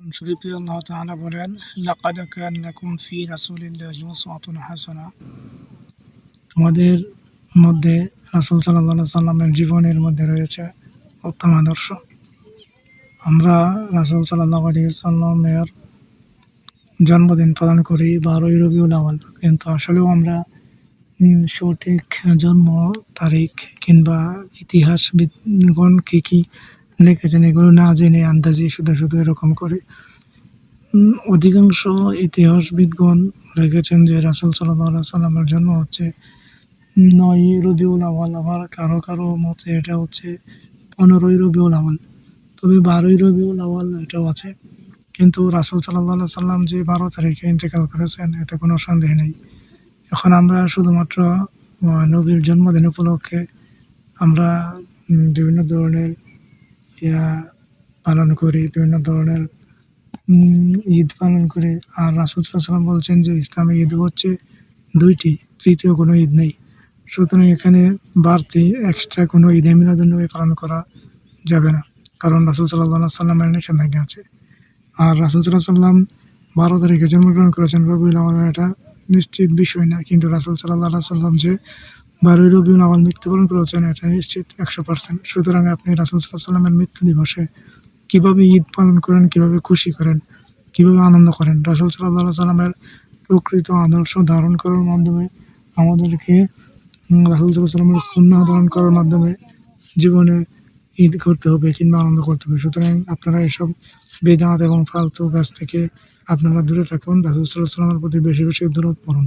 শরীফে আল্লাহ বলেন হাসানাহ তোমাদের মধ্যে রাসূল সাল্লাল্লাহু সাল্লামের জীবনের মধ্যে রয়েছে উত্তম আদর্শ। আমরা রাসূল সাল্লাল্লাহু আলাইহি সাল্লামের জন্মদিন পালন করি বারোই রবিউল আউয়াল। কিন্তু আসলেও আমরা সঠিক জন্ম তারিখ কিংবা ইতিহাস ইতিহাসবিদগণ কী কি লিখেছেন এগুলো না জেনে আন্দাজি শুধু শুধু এরকম করে। অধিকাংশ ইতিহাসবিদগণ লিখেছেন যে রাসুল সাল্লাহ সাল্লামের জন্ম হচ্ছে নয় রবিউল আওয়াল আবার কারও কারও মতে এটা হচ্ছে পনেরোই রবিউল আওয়াল তবে বারোই রবিউল আওয়াল এটাও আছে। কিন্তু রাসুল সাল্লাহ সাল্লাম যে বারো তারিখে ইন্তেকাল করেছেন, এতে কোনো সন্দেহ নেই। এখন আমরা শুধুমাত্র নবীর জন্মদিন উপলক্ষে আমরা বিভিন্ন ধরনের পালন করি, বিভিন্ন ধরনের ঈদ পালন করে। আর রাসুল সাল্লাম বলছেন যে ইসলামে ঈদ হচ্ছে দুইটি, তৃতীয় কোনো ঈদ নেই। সুতরাং এখানে বাড়তি এক্সট্রা কোনো ঈদে মিলাদুন্নবী পালন করা যাবে না। কারণ রাসুল সাল্লাহ সাল্লামের নিষেধাজ্ঞা আছে। আর রাসুল সাল্লাহ সাল্লাম বারো তারিখে জন্মগ্রহণ করেছেন, রবিউল আওয়াল এটা নিশ্চিত বিষয় না। কিন্তু রাসুল সাল্লাহ সাল্লাম যে বারোই রবিউল আমার মৃত্যুবরণ করেছেন এটা নিশ্চিত একশো পার্সেন্ট সুতরাং আপনি রাসুল সাল্লামের মৃত্যু দিবসে কীভাবে ঈদ পালন করেন, কীভাবে খুশি করেন, কীভাবে আনন্দ করেন? রাসুল সাল্লাহ সাল্লামের প্রকৃত আদর্শ ধারণ করার মাধ্যমে আমাদেরকে রাসুল সাল্লামের সুন্নাহ ধারণ করার মাধ্যমে জীবনে ঈদ করতে হবে, কিংবা আনন্দ করতে হবে। সুতরাং আপনারা এসব বেদাঁত এবং ফালতু গাছ থেকে আপনারা দূরে থাকুন। রাসুল সাল্লাহ সাল্লামের প্রতি বেশি বেশি দূরত পড়ুন